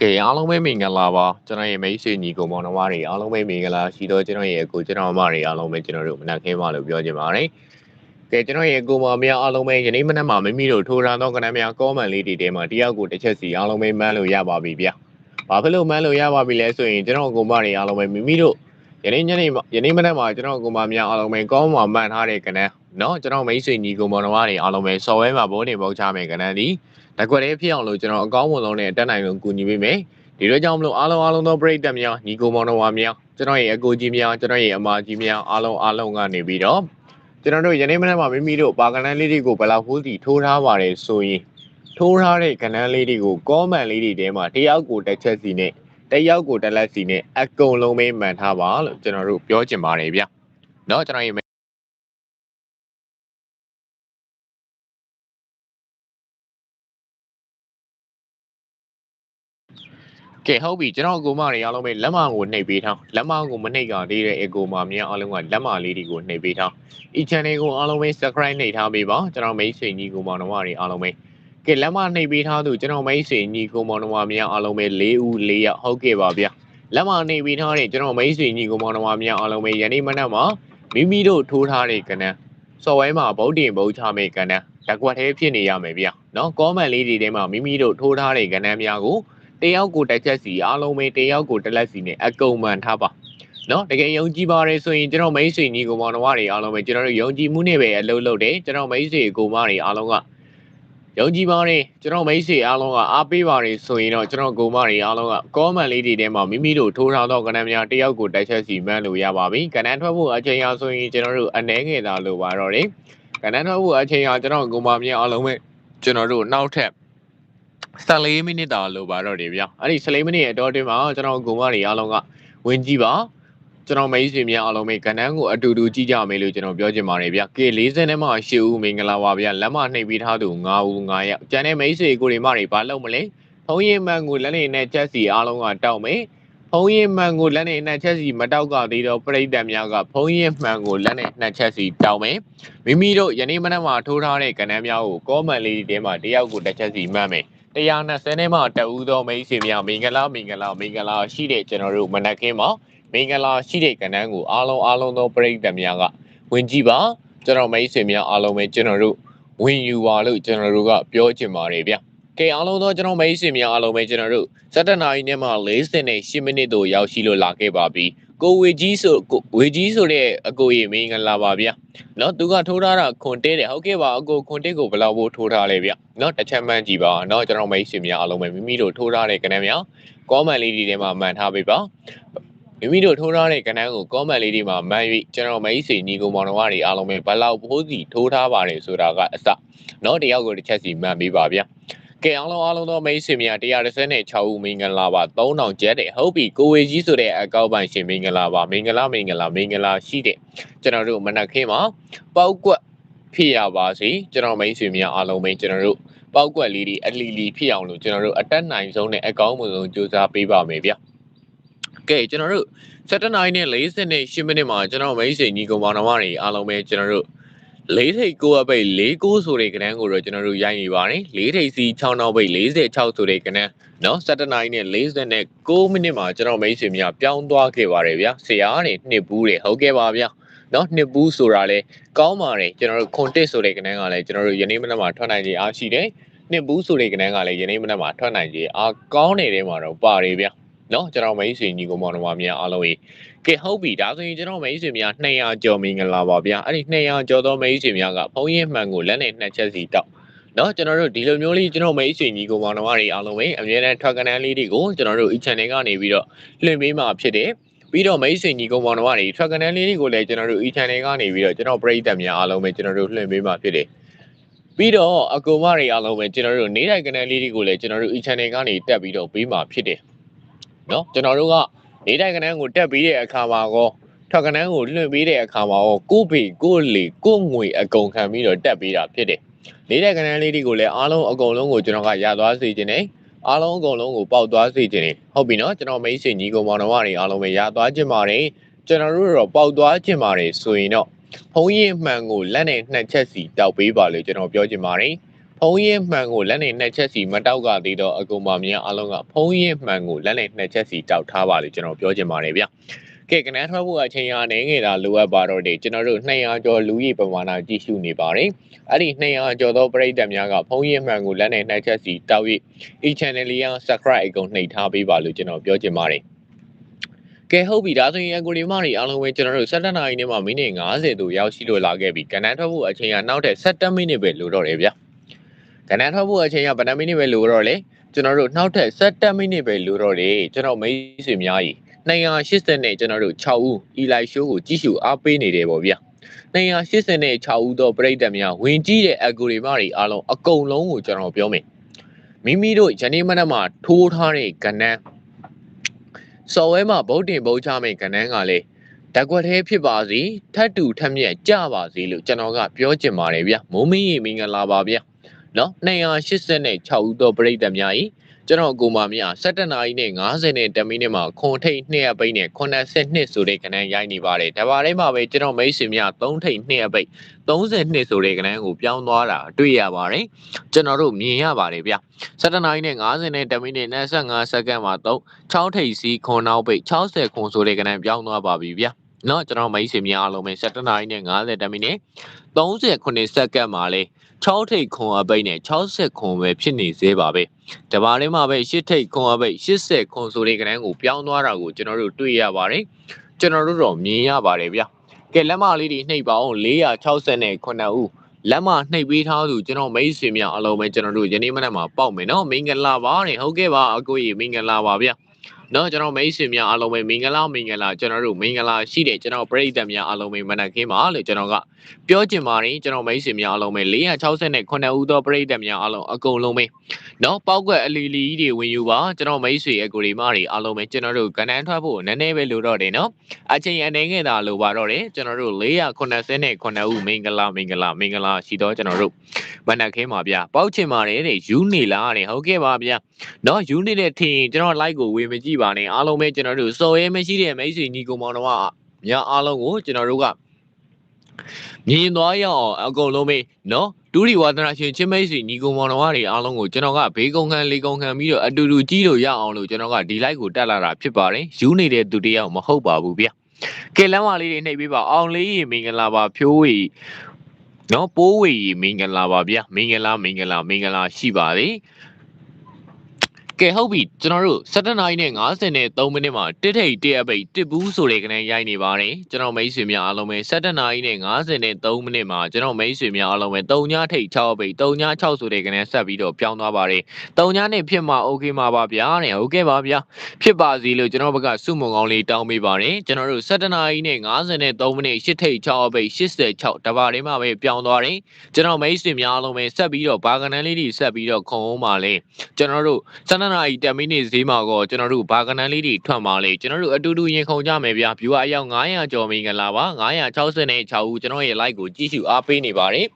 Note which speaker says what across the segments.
Speaker 1: ကဲအားလုံးပဲမင်္ဂလာပါကျွန်တော်ရဲ့မိတ်ဆွေညီကောင်မောင်နှမတွေအားလုံးပဲမင်္ဂလာရှိတော့ကျွန်တော်ရဲ့အကိုကျွန်တော်အမတွေအားလုံးပဲကျွန်တော်တို့မနက်ခင်းပါလို့ပြောချင်ပါတယ်ကဲကျွန်တော်ရဲ့ကိုမောင်များအားလုံးပဲယနေ့မနက်မှာမိမိတို့ထိုးထားသောကဏ္ဍများကောမန်လေးတွေထဲမှာတယောက်ကိုတစ်ချက်စီအားလုံးပဲမှန်းလို့ရပါပြီဗျဘာဖြစ်လို့မှန်းလို့ရပါပြီလဲဆိုရင်ကျွန်တော်ကိုမတွေအားလုံးပဲမိမိတို့ယနေ့ညနေယနေ့မနက်မှာကျွန်တော်ကိုမများအားလုံးပဲကောမန်မှန်းထားတဲ့ကဏ္ဍနော်ကျွန်တော်မိတ်ဆွေညီကောင်မောင်နှမတွေအားလုံးပဲစော်ဝဲမှာဘိုးနေပေါချမယ်ကဏ္ဍဒီ တကွက်လေးဖြစ်အောင်လို့ကျွန်တော်အကောင်းဆုံးနဲ့တက်နိုင်လို့ကူညီပေးမယ်ဒီတော့ကြောင့်မလို့အားလုံးအားလုံးသောပရိသတ်များညီကိုမောင်နှမများကျွန်တော်ရဲ့အကိုကြီးများကျွန်တော်ရဲ့အမကြီးများအားလုံးအားလုံးကနေပြီးတော့ကျွန်တော်တို့ယနေ့မနေ့မှာမိမိတို့ပါကနန်းလေးတွေကိုဘယ်လောက်ဟိုးစီထိုးထားပါတယ်ဆိုရင်ထိုးထားတဲ့ကနန်းလေးတွေကို comment လေးတွေထဲမှာတယောက်ကိုတစ်ချက်စီနဲ့တယောက်ကိုတစ်လက်စီနဲ့အကုန်လုံးပဲမှန်ထားပါလို့ကျွန်တော်တို့ပြောချင်ပါတယ်ဗျเนาะကျွန်တော်ရဲ့ ကဲဟုတ်ပြီကျွန်တော်ကိုမတွေအားလုံးပဲလက်မကိုနှိပ်ပေးထားလက်မကိုမနှိပ်ကသေးတဲ့အကိုမများအားလုံးကလက်မလေးတွေကိုနှိပ်ပေးထားဤ channel ကိုအားလုံးပဲ subscribe နှိပ်ထားပေးပါကျွန်တော်မိတ်ဆွေညီကိုမောင်နှမတွေအားလုံးပဲကဲလက်မနှိပ်ပေးထားသူကျွန်တော်မိတ်ဆွေညီကိုမောင်နှမများအားလုံးပဲ၄ဦး၄ယောက်ဟုတ်ကဲ့ပါဗျာလက်မနှိပ်ပေးထားတဲ့ကျွန်တော်မိတ်ဆွေညီကိုမောင်နှမများအားလုံးပဲယနေ့မနက်မှာမိမိတို့ထိုးထားတဲ့ကဏ္ဍစော်ဝဲမှာဗုဒ္ဓင်ဗုဒ္ဓချမဲ့ကဏ္ဍတက်ကွက်သေးဖြစ်နေရမယ်ဗျာနော် comment လေးတွေထဲမှာမိမိတို့ထိုးထားတဲ့ကဏ္ဍများကို တယောက်ကိုတစ်ချက်စီအားလုံးပဲတယောက်ကိုတစ်လက်စီနဲ့အကုန်မှန်ထားပါနော်တကယ်ယုံကြည်ပါတယ်ဆိုရင်ကျွန်တော်မိတ်ဆွေညီကိုမောင်နှမတွေအားလုံးပဲကျွန်တော်တို့ယုံကြည်မှုနဲ့ပဲအလုပ်လုပ်တယ်ကျွန်တော်မိတ်ဆွေကိုမတွေအားလုံးကယုံကြည်ပါတယ်ကျွန်တော်မိတ်ဆွေအားလုံးကအားပေးပါတယ်ဆိုရင်တော့ကျွန်တော်ကိုမတွေအားလုံးက comment လေးတွေထဲမှာမိမိတို့ထိုးထားသောကဏ္ဍများတယောက်ကိုတစ်ချက်စီမှန်းလို့ရပါပြီကဏ္ဍထွက်ဖို့အချိန်အားဆိုရင်ကျွန်တော်တို့အနေငယ်သာလို့ပါတော့တယ်ကဏ္ဍထွက်ဖို့အချိန်အားကျွန်တော်ကိုမများအားလုံးပဲကျွန်တော်တို့နောက်ထပ် 14မိနစ်တာလို့ပါတော့တယ်ဗျာအဲ့ဒီ14မိနစ်အတော်တွင်းမှာကျွန်တော်ကိုမတွေအားလုံးကဝင်ကြည့်ပါကျွန်တော်မိတ်ဆွေများအားလုံးပဲကဏ္ဍကိုအတူတူကြည့်ကြမယ်လို့ကျွန်တော်ပြောချင်ပါတယ်ဗျာကေ40 နဲ့မှ8ဦးမင်္ဂလာပါဗျာလက်မနှိပ်ပြီးထားသူ9ဦး9ယောက်ကျန်တဲ့မိတ်ဆွေကိုတွေမတွေဘာလုပ်မလဲဖုံးရင်မှန်ကိုလက်နေနဲ့ချက်စီအားလုံးကတောက်မယ်ဖုံးရင်မှန်ကိုလက်နဲ့နှစ်ချက်စီမတောက်ကသေးတော့ပြိတ္တများကဖုံးရင်မှန်ကိုလက်နဲ့နှစ်ချက်စီတောက်မယ်မိမိတို့ယနေ့မနက်မှာထိုးထားတဲ့ကဏ္ဍများကိုကောမန်လေးတွေမှာတယောက်ကိုတစ်ချက်စီမှတ်မယ် 120နဲ့မှတဦးသောမိတ်ဆွေများမင်္ဂလာမင်္ဂလာမင်္ဂလာရှိတဲ့ကျွန်တော်တို့မနက်ခင်းမှာမင်္ဂလာရှိတဲ့ကဏ္ဍကိုအားလုံးအားလုံးသောပရိသတ်များကဝင်ကြည့်ပါကျွန်တော်မိတ်ဆွေများအားလုံးပဲကျွန်တော်တို့ဝင်ယူပါလို့ကျွန်တော်တို့ကပြောချင်ပါတယ်ဗျကဲအားလုံးသောကျွန်တော်မိတ်ဆွေများအားလုံးပဲကျွန်တော်တို့7နာရီနဲ့မှ48မိနစ်တို့ရောက်ရှိလို့လာခဲ့ပါပြီ ကိုဝေကြီးဆိုဝေကြီးဆိုတဲ့အကိုကြီးမင်္ဂလာပါဗျเนาะသူကထိုးထားတာခွန်တဲတယ်ဟုတ်ကဲ့ပါအကိုခွန်တဲကိုဘယ်လောက်ဖို့ထိုးထားလဲဗျเนาะတစ်ချက်မှန်းကြည့်ပါเนาะကျွန်တော်မိတ်ဆွေများအားလုံးပဲမိမိတို့ထိုးထားတဲ့ကဏ္ဍများ comment လေးတွေထဲမှာမှန်ထားပေးပါမိမိတို့ထိုးထားတဲ့ကဏ္ဍကို comment လေးတွေမှာမှန်၍ကျွန်တော်မိတ်ဆွေညီကောင်မောင်နှမတွေအားလုံးပဲဘယ်လောက်ဖိုးစီထိုးထားပါတယ်ဆိုတာကအစเนาะတယောက်ကိုတစ်ချက်စီမှန်ပေးပါဗျ ကဲအားလုံးအားလုံးသောမိတ်ဆွေများ136ဦးမင်္ဂလာပါ3000ကျက်တယ်ဟုတ်ပြီကိုဝေကြီးဆိုတဲ့အကောက်ပိုင်ရှင်မင်္ဂလာပါမင်္ဂလာမင်္ဂလာမင်္ဂလာရှိတဲ့ကျွန်တော်တို့မနက်ခင်းမှာပောက်ကွက်ဖြစ်ရပါစေကျွန်တော်မိတ်ဆွေများအားလုံးပဲကျွန်တော်တို့ပောက်ကွက်လေးတွေအလီလီဖြစ်အောင်လို့ကျွန်တော်တို့အတက်နိုင်ဆုံးနဲ့အကောင်းဆုံးကြိုးစားပေးပါမယ်ဗျကဲကျွန်တော်တို့7:48နဲ့48မိနစ်မှာကျွန်တော်မိတ်ဆွေညီကောင်မောင်နှမတွေအားလုံးပဲကျွန်တော်တို့ လေးထိပ်ကိုအပိတ်၄ကိုဆိုတဲ့ကဏ္ဍကိုတော့ကျွန်တော်တို့ရိုက်နေပါတယ်လေးထိပ်စီ6နောက်ပိတ်46ဆိုတဲ့ကဏ္ဍနော်7နိုင်နဲ့40နဲ့6မိနစ်မှာကျွန်တော်မိတ်ဆွေများပြောင်းသွားခဲ့ပါတယ်ဗျာဆရာကနေနှစ်ဘူးတွေဟုတ်ကဲ့ပါဗျာနော်နှစ်ဘူးဆိုတာလဲကောင်းပါတယ်ကျွန်တော်တို့ခွန်တစ်ဆိုတဲ့ကဏ္ဍကလည်းကျွန်တော်တို့ယနေ့မနက်မှာထွက်နိုင်ခြင်းအားရှိတယ်နှစ်ဘူးဆိုတဲ့ကဏ္ဍကလည်းယနေ့မနက်မှာထွက်နိုင်ခြင်းအားကောင်းနေတဲ့မှာတော့ပါတယ်ဗျာနော်ကျွန်တော်မိတ်ဆွေညီကောင်မောင်နှမများအားလုံး ကဲဟုတ်ပြီဒါဆိုရင်ကျွန်တော်မိတ်ဆွေများ200ကျော်မင်္ဂလာပါဗျာအဲ့ဒီ200ကျော်သောမိတ်ဆွေများကဖုံးရင်မှန်ကိုလက်နဲ့နှစ်ချက်စီတောက်နော်ကျွန်တော်တို့ဒီလိုမျိုးလေးကျွန်တော်မိတ်ဆွေညီကိုမောင်နှမတွေအားလုံးပဲအမြဲတမ်းထွက်ကနန်းလေးတွေကိုကျွန်တော်တို့ဒီ channel ကနေပြီးတော့လွှင့်ပေးမှာဖြစ်တယ်ပြီးတော့မိတ်ဆွေညီကောင်မောင်နှမတွေထွက်ကနန်းလေးတွေကိုလည်းကျွန်တော်တို့ဒီ channel ကနေပြီးတော့ကျွန်တော်ပရိသတ်များအားလုံးပဲကျွန်တော်တို့လွှင့်ပေးမှာဖြစ်တယ်ပြီးတော့အကူမတွေအားလုံးပဲကျွန်တော်တို့နေ့တိုင်းကနန်းလေးတွေကိုလည်းကျွန်တော်တို့ဒီ channel ကနေတက်ပြီးတော့ပေးမှာဖြစ်တယ်နော်ကျွန်တော်တို့က နေတိုင်ကနန်းကိုတက်ပြီးတဲ့အခါမှာကောထွက်ကနန်းကိုလွှင့်ပြီးတဲ့အခါမှာကောကို့ဖေကို့လေကို့ငွေအကုန်ခံပြီးတော့တက်ပြီးတာဖြစ်တယ်နေတိုင်ကနန်းလေးတွေကိုလည်းအားလုံးအကုန်လုံးကိုကျွန်တော်ကရသွားစေခြင်းနဲ့အားလုံးအကုန်လုံးကိုပေါက်သွားစေခြင်းနဲ့ဟုတ်ပြီနော်ကျွန်တော်မိတ်ဆွေညီကောင်မောင်နှမတွေအားလုံးပဲရသွားခြင်းပါတယ်ကျွန်တော်တို့တော့ပေါက်သွားခြင်းပါတယ်ဆိုရင်တော့ဖုံးရင်မှန်ကိုလက်နဲ့နှစ်ချက်စီတောက်ပေးပါလို့ကျွန်တော်ပြောချင်ပါတယ်ဖုံး ရင်မှန်ကိုလက်နဲ့နှစ်ချက်စီမတောက်ကသေးတော့အကူမများအလုံးကဖုံးရင်မှန်ကိုလက်နဲ့နှစ်ချက်စီတောက်ထားပါလို့ကျွန်တော်ပြောချင်ပါတယ်ဗျာကဲကနန်းထွက်ဖို့အချိန်ရနေငယ်တာလိုအပ်ပါတော့တယ်ကျွန်တော်တို့200ကျော်လူကြီးပမာဏကြည့်ရှုနေပါတယ်အဲ့ဒီ200ကျော်သောပရိသတ်များကဖုံးရင်မှန်ကိုလက်နဲ့နှစ်ချက်စီတောက်၍ e channel လေးက subscribe အကုန်နှိပ်ထားပေးပါလို့ကျွန်တော်ပြောချင်ပါတယ်ကဲဟုတ်ပြီဒါဆိုရင်အကူဒီမတွေအားလုံးပဲကျွန်တော်တို့17နာရီနဲ့မှမိနစ်90တို့ရောက်ရှိလို့လာခဲ့ပြီကဏ္ဍထွက်ဖို့အချိန်ကနောက်ထပ်17မိနစ်ပဲလိုတော့တယ်ဗျာ ကဏ္ဍထွက်ဖို့အချိန်ကဗဏ္ဍမိနစ်ပဲလိုတော့လေကျွန်တော်တို့နောက်ထပ်17မိနစ်ပဲလိုတော့တယ်ကျွန်တော်မိတ်ဆွေများကြီး280နဲ့ကျွန်တော်တို့6ဦးအီလိုက်ရှိုးကိုကြည့်ရှုအားပေးနေတယ်ပေါ့ဗျာ286ဦးသောပရိသတ်များဝင်ကြည့်တဲ့အကူဒီမတွေအားလုံးအကုန်လုံးကိုကျွန်တော်ပြောမယ်မိမိတို့ယနေ့မနက်မှာထိုးထားတဲ့ကဏ္ဍစော်ဝဲမှာဗုဒ္ဓင်ဗုဒ္ဓချမဲ့ကဏ္ဍကလည်းဓာတ်ကွက်သေးဖြစ်ပါစေထတ်တူထက်မြက်ကြပါစေလို့ကျွန်တော်ကပြောချင်ပါတယ်ဗျာမိုးမင်းရေမင်္ဂလာပါဗျာ နော်286ဦးသောပရိသတ်များဤကျွန်တော်ကိုမမြ17နာရီနဲ့50နဲ့10မိနစ်မှာခွန်ထိတ်2အပိတ်နဲ့82ဆိုတဲ့ကဏ္ဍရိုက်နေပါတယ်ဒါပါတိုင်းမှာပဲကျွန်တော်မိတ်ဆွေများ3ထိတ်2အပိတ်32ဆိုတဲ့ကဏ္ဍကိုပြောင်းသွားတာတွေ့ရပါတယ်ကျွန်တော်တို့မြင်ရပါတယ်ဗျ17နာရီနဲ့50နဲ့10မိနစ်25စက္ကန့်မှာ3 6ထိတ်စီခွန်နောက်ပိတ်60ခွန်ဆိုတဲ့ကဏ္ဍပြောင်းသွားပါပြီဗျเนาะကျွန်တော်မိတ်ဆွေများအားလုံးပဲ17နာရီနဲ့50မိနစ်39စက္ကန့်မှာလေ 6ထိတ်ခွန်အပိတ်နဲ့60ခွန်ပဲဖြစ်နေသေးပါပဲတပါးလေးမှာပဲ8ထိတ်ခွန်အပိတ်80ခွန်ဆိုတဲ့ကဏ္ဍကိုပြောင်းသွားတာကိုကျွန်တော်တို့တွေ့ရပါတယ်ကျွန်တော်တို့တော့မြင်ရပါတယ်ဗျကဲလက်မလေးတွေနှိပ်ပါအောင်460နဲ့9ဦးလက်မနှိပ်ပေးထားသူကျွန်တော်မိတ်ဆွေများအလုံးပဲကျွန်တော်တို့ယနေ့မနက်မှာပေါက်မယ်နော်မင်္ဂလာပါတဲ့ဟုတ်ကဲ့ပါအကိုကြီးမင်္ဂလာပါဗျ เนาะကျွန်တော်မိတ်ဆွေများအားလုံးပဲမင်္ဂလာမင်္ဂလာကျွန်တော်တို့မင်္ဂလာရှိတဲ့ကျွန်တော်ပရိသတ်များအားလုံးပဲမနက်ခင်းပါလို့ကျွန်တော်ကပြောချင်ပါတယ်ကျွန်တော်မိတ်ဆွေများအားလုံးပဲ469ဦးသောပရိသတ်များအားလုံးအကုန်လုံးပဲเนาะပောက်ကွက်အလီလီတွေဝင်ယူပါကျွန်တော်မိတ်ဆွေအကူဒီမတွေအားလုံးပဲကျွန်တော်တို့ကဏ္ဍထွက်ဖို့နည်းနည်းပဲလိုတော့တယ်เนาะအချိန်အနေငယ်သာလိုပါတော့တယ်ကျွန်တော်တို့489ဦးမင်္ဂလာမင်္ဂလာမင်္ဂလာရှိတော့ကျွန်တော်တို့မနက်ခင်းပါဗျာပေါက်ချင်ပါတယ်တဲ့ယူနေလားတဲ့ဟုတ်ကဲ့ပါဗျာ เนาะယူနေတဲ့ထင်ကျွန်တော် like ကိုဝေမကြည့်ပါနဲ့အားလုံးပဲကျွန်တော်တို့စော်ရဲမရှိတဲ့မိတ်ဆွေညီကောင်မောင်တော်ကများအားလုံးကိုကျွန်တော်တို့ကမြင်သွားရအောင်အကုန်လုံးပဲနော်ဒူရီဝါဒနာရှင်ချင်းမိတ်ဆွေညီကောင်မောင်တော်တွေအားလုံးကိုကျွန်တော်ကဘေးကုန်းခံလေးကုန်းခံပြီးတော့အတူတူကြီးလို့ရအောင်လို့ကျွန်တော်ကဒီ like ကိုတက်လာတာဖြစ်ပါတယ်ယူနေတဲ့သူတယောက်မဟုတ်ပါဘူးဗျကဲလမ်းမလေးတွေနှိပ်ပေးပါအောင်လေးရေမင်္ဂလာပါဖြိုးဝေနော်ပိုးဝေရေမင်္ဂလာပါဗျမင်္ဂလာမင်္ဂလာမင်္ဂလာရှိပါလေ ကဲဟုတ်ပြီကျွန်တော်တို့17နာရီနဲ့53မိနစ်မှာတစ်ထိတ်တစ်အပိတ်တစ်ဘူးဆိုတဲ့ကနေရိုက်နေပါတယ်ကျွန်တော်မိတ်ဆွေများအားလုံးပဲ17နာရီနဲ့53မိနစ်မှာကျွန်တော်မိတ်ဆွေများအားလုံးပဲ3ညထိတ်6အပိတ်3ည6ဆိုတဲ့ကနေဆက်ပြီးတော့ပြောင်းသွားပါတယ်3ညနဲ့ဖြစ်မှာ okay မှာပါဗျာတဲ့ဟုတ်ကဲ့ပါဗျာဖြစ်ပါစီလို့ကျွန်တော်ဘက်ကစုမုံကောင်းလေးတောင်းပေးပါတယ်ကျွန်တော်တို့17နာရီနဲ့53မိနစ်8ထိတ်6အပိတ်86တပါးလေးမှာပဲပြောင်းသွားတယ်ကျွန်တော်မိတ်ဆွေများအားလုံးပဲဆက်ပြီးတော့ဘာကနန်းလေးတွေဆက်ပြီးတော့ခုံအောင်ပါလေကျွန်တော်တို့12နာရီ10မိနစ်ဈေးမှာတော့ကျွန်တော်တို့ဘာကနန်းလေးတွေထွက်มาလေကျွန်တော်တို့အတူတူရင်ခုန်ကြမယ်ဗျာ view အယောက်900ကျော်မင်္ဂလာပါ966ဦးကျွန်တော်ရဲ့ like ကိုကြည့်ရှုအားပေးနေပါတယ်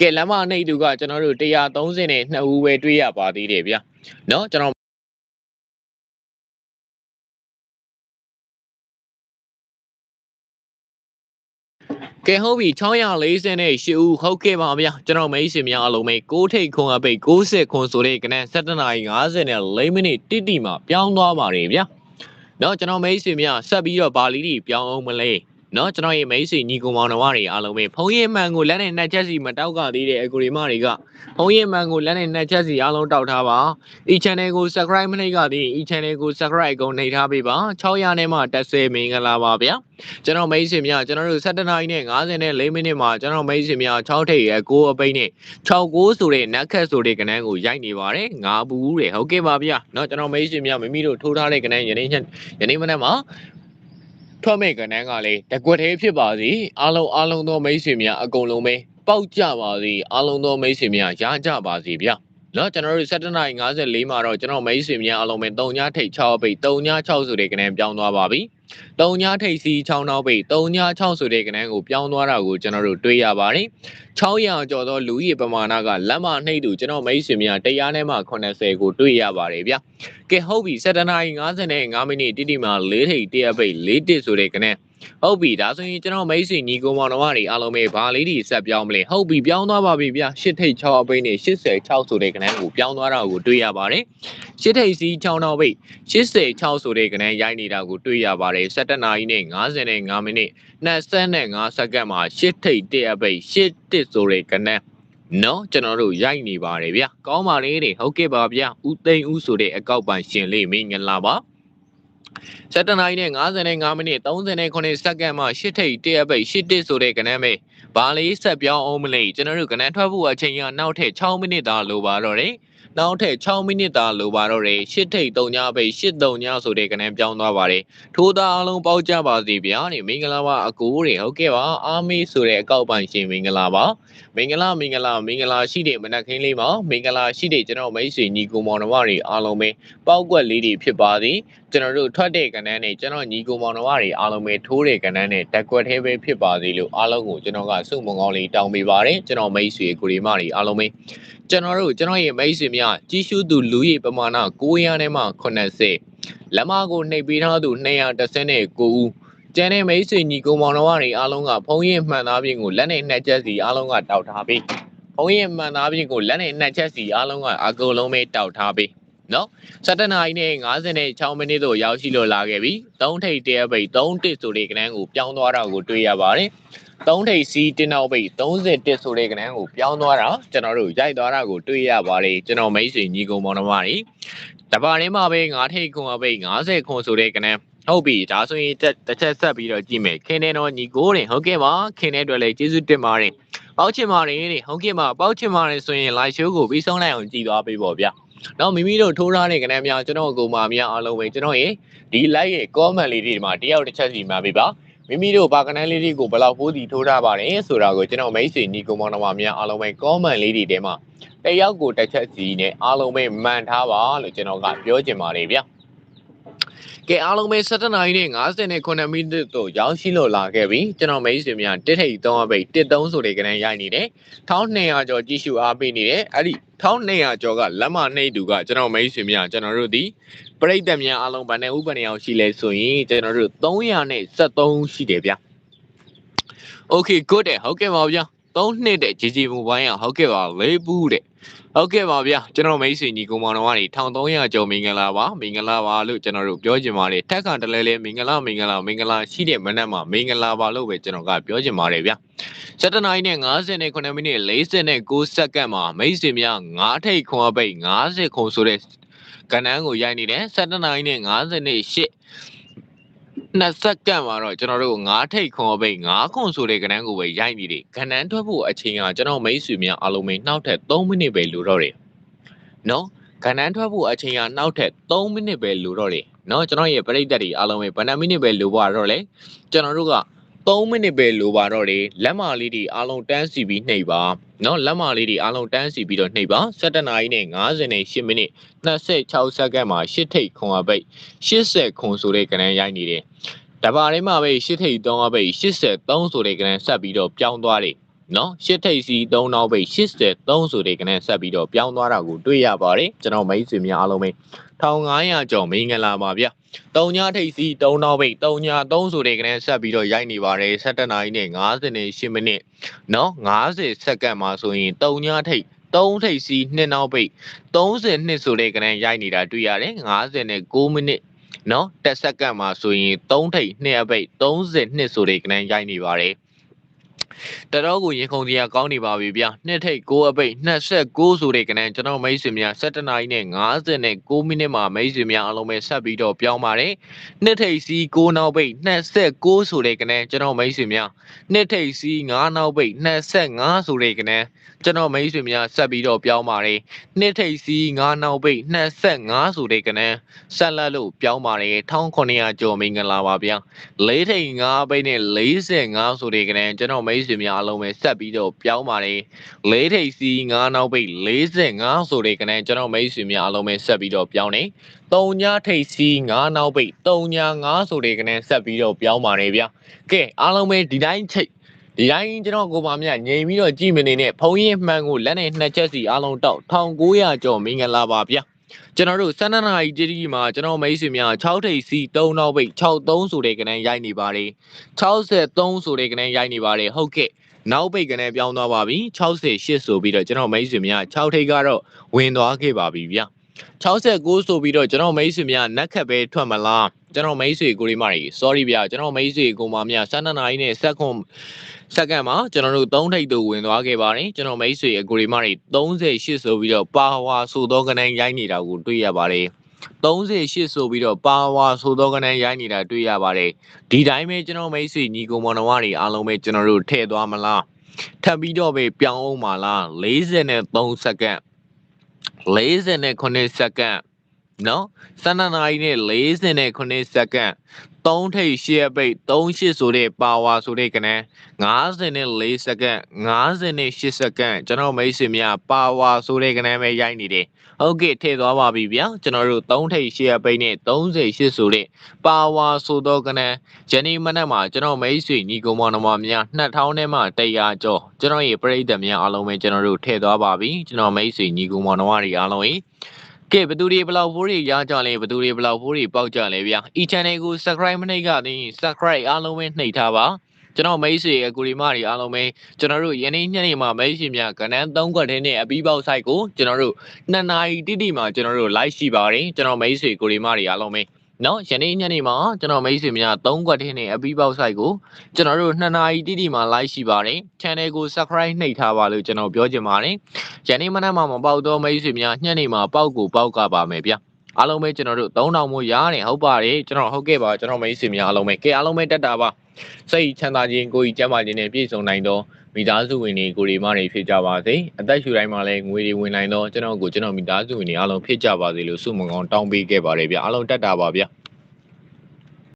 Speaker 1: ကဲလမ်းမနှိပ်သူကကျွန်တော်တို့130နဲ့2ဦးပဲတွေ့ရပါသေးတယ်ဗျာเนาะကျွန်တော် ကဲဟုတ်ပြီ640နဲ့8ဦးဟုတ်ကဲ့ပါဗျာကျွန်တော်မိတ်ဆွေများအလုံးပဲ6ထိတ်ခွန်အပိတ်60ခွန်ဆိုတဲ့ကနန်း7နာရီ50နဲ့4မိနစ်တိတိမှာပြောင်းသွားပါတယ်ဗျာเนาะကျွန်တော်မိတ်ဆွေများဆက်ပြီးတော့ဘာလီတွေပြောင်းအောင်မလဲ เนาะကျွန်တော်ရဲ့မိတ်ဆွေညီကောင်မောင်နှမတွေအားလုံးပဲဖုံးရင်မှန်ကိုလက်နဲ့နှစ်ချက်စီမတောက်ကသေးတဲ့အကူရီမတွေကဖုံးရင်မှန်ကိုလက်နဲ့နှစ်ချက်စီအားလုံးတောက်ထားပါ။ e channel ကို subscribe မနှိပ်ကသေး e channel ကို subscribe အကုန်နှိပ်ထားပေးပါ600နဲ့မှ10မင်္ဂလာပါဗျာကျွန်တော်မိတ်ဆွေများကျွန်တော်တို့17နာရီနဲ့54မိနစ်မှာကျွန်တော်မိတ်ဆွေများ6ထိပ်ရဲ့6အပိတ်နဲ့69ဆိုတဲ့နက်ခတ်ဆိုတဲ့ကဏ္ဍကိုရိုက်နေပါတယ်9ဘူးတဲ့ဟုတ်ကဲ့ပါဗျာเนาะကျွန်တော်မိတ်ဆွေများမိမိတို့ထိုးထားတဲ့ကဏ္ဍယနေ့ယနေ့မနက်မှာ ထွက်မဲ့ကဏ္ဍကလည်းတကွက်သေးဖြစ်ပါစေအားလုံးအားလုံးသောမိတ်ဆွေများအကုန်လုံးပဲပေါက်ကြပါစေအားလုံးသောမိတ်ဆွေများရကြပါစေဗျာနော်ကျွန်တော်တို့7နိုင်54မှာတော့ကျွန်တော်မိတ်ဆွေများအားလုံးပဲ3ညထိတ်6ပိတ်3ည6ဆိုတဲ့ကဏ္ဍပြောင်းသွားပါပြီ3ညထိတ်စီ6နောက်ပိတ်3ည6ဆိုတဲ့ကဏ္ဍကိုပြောင်းသွားတာကိုကျွန်တော်တို့တွေ့ရပါတယ်600ကျော်သောလူကြီးပမာဏကလက်မနှိပ်သူကျွန်တော်မိတ်ဆွေများတရားနဲ့မှ80ကိုတွေ့ရပါတယ်ဗျကဲဟုတ်ပြီ7နိုင်55မိနစ်တိတိမှာ4ထိတ်1ပိတ်4တစ်ဆိုတဲ့ကဏ္ဍဟုတ်ပြီဒါဆိုရင်ကျွန်တော်မိတ်ဆွေညီကိုမောင်နှမတွေအားလုံးပဲဘာလေးတွေဆက်ပြောင်းမလဲဟုတ်ပြီပြောင်းသွားပါပြီဗျရှစ်ထိတ်6အပိတ်နဲ့86ဆိုတဲ့ကဏ္ဍကိုပြောင်းသွားတာကိုတွေ့ရပါတယ်ရှစ်ထိတ်စီ6နောက်ပိတ်86ဆိုတဲ့ကဏ္ဍရိုက်နေတာကိုတွေ့ရပါတယ်17နာရီနဲ့55မိနစ်25စက္ကန့်မှာရှစ်ထိတ်1အပိတ်8တစ်ဆိုတဲ့ကဏ္ဍနော်ကျွန်တော်တို့ရိုက်နေပါတယ်ဗျကောင်းပါလေတဲ့ဟုတ်ကဲ့ပါဗျဦးသိန်းဦးဆိုတဲ့အကောက်ပန်ရှင်လေးမင်္ဂလာပါ7နာရီနဲ့55မိနစ်39စက္ကန့်မှာရှစ်ထိတ်1အပိတ်8တစ်ဆိုတဲ့ကဏ္ဍပဲဘာလေးဆက်ပြောင်းအောင်မလဲကျွန်တော်တို့ကဏ္ဍထွက်ဖို့အချိန်ကနောက်ထပ်6မိနစ်သာလိုပါတော့တယ် နောက်ထပ်6မိနစ်သာလိုပါတော့တယ်ရှစ်ထိတ်3ညပိတ်8 3ညဆိုတဲ့ကဏ္ဍပြောင်းသွားပါတယ်ထိုးသားအလုံးပေါက်ကြပါစေဗျာနေမင်္ဂလာပါအကိုတွေဟုတ်ကဲ့ပါအာမီဆိုတဲ့အကောက်ပန်ရှင်မင်္ဂလာပါ မင်္ဂလာမင်္ဂလာမင်္ဂလာရှိတဲ့မနက်ခင်းလေးမှာမင်္ဂလာရှိတဲ့ကျွန်တော်မိတ်ဆွေညီကိုမောင်နှမတွေအားလုံးပဲပေါက်ကွက်လေးတွေဖြစ်ပါသည်ကျွန်တော်တို့ထွက်တဲ့ကဏ္ဍနဲ့ကျွန်တော်ညီကိုမောင်နှမတွေအားလုံးပဲထိုးတဲ့ကဏ္ဍနဲ့တက်ကွက်သေးပဲဖြစ်ပါသေးလို့အားလုံးကိုကျွန်တော်ကစုမုံကောင်းလေးတောင်းပေးပါတယ်ကျွန်တော်မိတ်ဆွေကိုရီမတွေအားလုံးပဲကျွန်တော်တို့ကျွန်တော်ရဲ့မိတ်ဆွေများကြီးစုသူလူကြီးပမာဏ900နဲ့မှ80လက်မကိုနှိပ်ပေးထားသူ239ဦး ကျန်တဲ့မိတ်ဆွေညီကိုမောင်နှမတွေအားလုံးကဖုံးရင်မှန်သားပြင်ကိုလက်နဲ့နှက်ချက်စီအားလုံးကတောက်ထားပြီးဖုံးရင်မှန်သားပြင်ကိုလက်နဲ့နှက်ချက်စီအားလုံးကအကုန်လုံးပဲတောက်ထားပြီးနော်7နာရီနဲ့56မိနစ်သို့ရောက်ရှိလို့လာခဲ့ပြီ3ထိပ်တရပိတ်3တစ်ဆိုတဲ့ကဏ္ဍကိုပြောင်းသွားတာကိုတွေ့ရပါတယ်3ထိပ်စီတင်းနောက်ပိတ်31ဆိုတဲ့ကဏ္ဍကိုပြောင်းသွားတာကျွန်တော်တို့ရိုက်သွားတာကိုတွေ့ရပါတယ်ကျွန်တော်မိတ်ဆွေညီကုံမောင်နှမတွေတပါးရင်းမှာပဲ9ထိပ်ခွန်အပိတ်50ခွန်ဆိုတဲ့ကဏ္ဍ ဟုတ်ပြီဒါဆိုရင်တစ်ချက်ဆက်ပြီးတော့ကြည့်မယ်ခင်းနေတော့ညီကိုတွေဟုတ်ကဲ့ပါခင်းတဲ့အတွက်လည်းကျေးဇူးတင်ပါတယ်ပေါက်ချင်ပါတယ်တဲ့ဟုတ်ကဲ့ပါပေါက်ချင်ပါတယ်ဆိုရင် live show ကိုပြီးဆုံးလိုက်အောင်ကြည်သွားပေးပေါ့ဗျာနောက်မိမိတို့ထိုးထားတဲ့ကဏ္ဍများကျွန်တော်ကိုမာများအားလုံးပဲကျွန်တော်ရေဒီ like ရဲ့ comment လေးတွေမှာတယောက်တစ်ချက်စီမှာပေးပါမိမိတို့ဘာကဏ္ဍလေးတွေကိုဘယ်လောက်ဖိုးစီထိုးထားပါတယ်ဆိုတာကိုကျွန်တော်မိတ်ဆွေညီကိုမောင်နှမများအားလုံးပဲ comment လေးတွေထဲမှာတယောက်ကိုတစ်ချက်စီနဲ့အားလုံးပဲမှန်ထားပါလို့ကျွန်တော်ကပြောချင်ပါတယ်ဗျာ ကဲအားလုံးပဲ7နာရီနဲ့59မိနစ်တို့ရောက်ရှိလို့လာခဲ့ပြီကျွန်တော်မိတ်ဆွေများတစ်ထိပ်3အပိတ်13ဆိုတဲ့ကဏ္ဍရိုက်နေတယ်1200ကျော်ကြည့်ရှုအားပေးနေတယ်အဲ့ဒီ1200ကျော်ကလက်မနှိပ်သူကကျွန်တော်မိတ်ဆွေများကျွန်တော်တို့ဒီပရိသတ်များအားလုံးဗန်နေဥပနေအောင်ရှိလဲဆိုရင်ကျွန်တော်တို့373ရှိတယ်ဗျာ Okay good တဲ့ဟုတ်ကဲ့ပါဗျာ 3နှစ်တဲ့ GG Mobile ကဟုတ်ကဲ့ပါလေးပူးတဲ့ဟုတ်ကဲ့ပါဗျာကျွန်တော်မိတ်ဆွေညီကောင်မောင်တော်ကနေ1300ကျော်မင်္ဂလာပါမင်္ဂလာပါလို့ကျွန်တော်တို့ပြောချင်ပါတယ်ထက်ခံတလဲလဲမင်္ဂလာမင်္ဂလာမင်္ဂလာရှိတဲ့မနက်မှာမင်္ဂလာပါလို့ပဲကျွန်တော်ကပြောချင်ပါတယ်ဗျာ7နိုင်နဲ့59မိနစ်49စက္ကန့်မှာမိတ်ဆွေများ9ထိပ်ခွန်အပိတ်50ခွန်ဆိုတဲ့ကဏ္ဍကိုရိုက်နေတယ်7နိုင်နဲ့58 နှစ်စက္ကန့်မှာတော့ကျွန်တော်တို့9ထိပ်ခွန်အပိတ်9ခွန်ဆိုတဲ့ကဏ္ဍကိုပဲရိုက်နေတယ်ကဏ္ဍထွက်ဖို့အချိန်ကကျွန်တော်မိတ်ဆွေများအားလုံးပဲနောက်ထပ်3မိနစ်ပဲလိုတော့တယ်နော်ကဏ္ဍထွက်ဖို့အချိန်ကနောက်ထပ်3မိနစ်ပဲလိုတော့တယ်နော်ကျွန်တော်ရဲ့ပရိသတ်တွေအားလုံးပဲဘယ်နှမိနစ်ပဲလိုပါတော့လဲကျွန်တော်တို့က 3မိနစ်ပဲလိုပါတော့တယ်လက်မလေးတွေအားလုံးတန်းစီပြီးနှိပ်ပါနော်လက်မလေးတွေအားလုံးတန်းစီပြီးတော့နှိပ်ပါ7နာရီနဲ့58မိနစ်26စက္ကန့်မှာ8ထိပ်ခွန်အပိတ်80ခွန်ဆိုတဲ့ကဏ္ဍရိုက်နေတယ်တပါးထဲမှာပဲ8ထိပ်3အပိတ်83ဆိုတဲ့ကဏ္ဍဆက်ပြီးတော့ပြောင်းသွားတယ် နော်ရှစ်ထိပ်စီ3နောက်ပိတ်83ဆိုတဲ့ကဏ္ဍဆက်ပြီးတော့ပြောင်းသွားတာကိုတွေ့ရပါတယ်ကျွန်တော်မိတ်ဆွေများအားလုံးပဲ1500ကျော်မင်္ဂလာပါဗျ3ညထိပ်စီ3နောက်ပိတ်3ည3ဆိုတဲ့ကဏ္ဍဆက်ပြီးတော့ရိုက်နေပါတယ်17နာရီနဲ့58မိနစ်နော်90စက္ကန့်မှာဆိုရင်3ညထိပ်3ထိပ်စီ2နောက်ပိတ်32ဆိုတဲ့ကဏ္ဍရိုက်နေတာတွေ့ရတယ်59မိနစ်နော်10စက္ကန့်မှာဆိုရင်3ထိပ်2အပိတ်32ဆိုတဲ့ကဏ္ဍရိုက်နေပါတယ် တတော်ကိုရင်ခုန်တရားကောင်းနေပါပြီဗျာနှစ်ထိပ်6အပိတ်29ဆိုတဲ့ကဏ္ဍကျွန်တော်မိတ်ဆွေများ7နာရီနဲ့59မိနစ်မှာမိတ်ဆွေများအလုံးပဲဆက်ပြီးတော့ပြောင်းပါတယ်နှစ်ထိပ်စီ6နောက်ပိတ်29ဆိုတဲ့ကဏ္ဍကျွန်တော်မိတ်ဆွေများနှစ်ထိပ်စီ9နောက်ပိတ်25ဆိုတဲ့ကဏ္ဍကျွန်တော်မိတ်ဆွေများဆက်ပြီးတော့ပြောင်းပါတယ်နှစ်ထိပ်စီ9နောက်ပိတ်25ဆိုတဲ့ကဏ္ဍဆက်လက်လို့ပြောင်းပါတယ်1900ကျော်မင်္ဂလာပါဗျာလေးထိပ်9ပိတ်နဲ့45ဆိုတဲ့ကဏ္ဍကျွန်တော်မိတ်ဆွေများအလုံးပဲဆက်ပြီးတော့ပြောင်းပါတယ်လေးထိပ်စီ9နောက်ပိတ်45ဆိုတဲ့ကဏ္ဍကျွန်တော်မိတ်ဆွေများအလုံးပဲဆက်ပြီးတော့ပြောင်းနေ3ညထိပ်စီ9နောက်ပိတ်3ည9ဆိုတဲ့ကဏ္ဍဆက်ပြီးတော့ပြောင်းပါတယ်ဗျာကဲအားလုံးပဲဒီတိုင်းချိတ်ဒီတိုင်းကျွန်တော်ကိုပါမြငြိမ်ပြီးတော့ကြည်မနေနဲ့ဖုံးရင်မှန်ကိုလက်နဲ့နှစ်ချက်စီအားလုံးတောက်1900ကျော်မင်္ဂလာပါဗျာ ကျွန်တော်တို့12နာရီတိတိမှာကျွန်တော်မိတ်ဆွေများ6ထိပ်စီ3နောက်ပိတ်63ဆိုတဲ့ကနန်းရိုက်နေပါတယ်63ဆိုတဲ့ကနန်းရိုက်နေပါတယ်ဟုတ်ကဲ့နောက်ပိတ်ကနန်းပြောင်းသွားပါပြီ68ဆိုပြီးတော့ကျွန်တော်မိတ်ဆွေများ6ထိပ်ကတော့ဝင်သွားခဲ့ပါပြီဗျာ69ဆိုပြီးတော့ကျွန်တော်မိတ်ဆွေများနက်ခတ်ပဲထွက်မလား ကျွန်တော်မိတ်ဆွေကိုရီမတွေ sorry ဗျာကျွန်တော်မိတ်ဆွေကိုမများ12နာရီနဲ့စက္ကွန်စက္ကန့်မှာကျွန်တော်တို့3ထိပ်တို့ဝင်သွားခဲ့ပါတယ်ကျွန်တော်မိတ်ဆွေအကိုရီမတွေ38ဆိုပြီးတော့ပါဝါဆိုသောကနန်းရိုက်နေတာကိုတွေ့ရပါတယ်38ဆိုပြီးတော့ပါဝါဆိုသောကနန်းရိုက်နေတာတွေ့ရပါတယ်ဒီတိုင်းပဲကျွန်တော်မိတ်ဆွေညီကောင်မောင်နှမတွေအားလုံးပဲကျွန်တော်တို့ထည့်သွားမလားထပ်ပြီးတော့ပဲပြောင်းအောင်ပါလား43စက္ကန့်49စက္ကန့် နော်12နာရီနဲ့49စက္ကန့်3ထိပ်ရှေ့ပိတ်38ဆိုတဲ့ပါဝါဆိုတဲ့ကနန်း54စက္ကန့်58စက္ကန့်ကျွန်တော်မိတ်ဆွေများပါဝါဆိုတဲ့ကနန်းပဲရိုက်နေတယ်ဟုတ်ကဲ့ထည့်သွားပါပြီဗျာကျွန်တော်တို့3ထိပ်ရှေ့ပိတ်နဲ့38ဆိုတဲ့ပါဝါဆိုသောကနန်းယနေ့မနက်မှာကျွန်တော်မိတ်ဆွေညီကောင်မောင်နှမများ2000နဲ့မှ100ကျော်ကျွန်တော်ရဲ့ပရိသတ်များအားလုံးပဲကျွန်တော်တို့ထည့်သွားပါပြီကျွန်တော်မိတ်ဆွေညီကောင်မောင်နှမတွေအားလုံး ကဲဘသူတွေဘလောက်ဖိုးတွေရကြလဲဘသူတွေဘလောက်ဖိုးတွေပေါက်ကြလဲဗျာဤ channel ကို subscribe မနှိပ်ကသေးရင် subscribe အားလုံးပဲနှိပ်ထားပါကျွန်တော်မိတ်ဆွေအကူဒီမတွေအားလုံးပဲကျွန်တော်တို့ယနေ့ညနေမှာမိတ်ဆွေများကဏ္ဍ3ခွက်ထဲနဲ့အပြီးပေါက် site ကိုကျွန်တော်တို့2နာရီတိတိမှာကျွန်တော်တို့ live ရှိပါတယ်ကျွန်တော်မိတ်ဆွေကိုဒီမတွေအားလုံးပဲ နော်ယနေ့ညနေမှာကျွန်တော်မိတ်ဆွေများ3ခွက်ထဲနဲ့အပြီးပေါက် site ကိုကျွန်တော်တို့2နာရီတိတိမှာ live ရှိပါတယ် channel ကို subscribe နှိပ်ထားပါလို့ကျွန်တော်ပြောချင်ပါတယ်ယနေ့မနက်မှာမပေါက်တော့မိတ်ဆွေများညနေမှာပေါက်ကိုပေါက်ကပါမယ်ဗျာအားလုံးပဲကျွန်တော်တို့3000မို့ရတယ်ဟုတ်ပါတယ်ကျွန်တော်ဟုတ်ကဲ့ပါကျွန်တော်မိတ်ဆွေများအားလုံးပဲကဲအားလုံးပဲတက်တာပါစိတ်ချမ်းသာခြင်းကိုယ်ကြီးကျန်းမာခြင်းနဲ့ပြည့်စုံနိုင်သော မိသားစုဝင်တွေကိုဒီမတွေဖြစ်ကြပါစေအသက်ရှူတိုင်းမှာလည်းငွေတွေဝင်နိုင်သောကျွန်တော်ကိုကျွန်တော်မိသားစုဝင်တွေအားလုံးဖြစ်ကြပါစေလို့ဆုမွန်ကောင်းတောင်းပေးခဲ့ပါတယ်ဗျအားလုံးတက်တာပါဗျ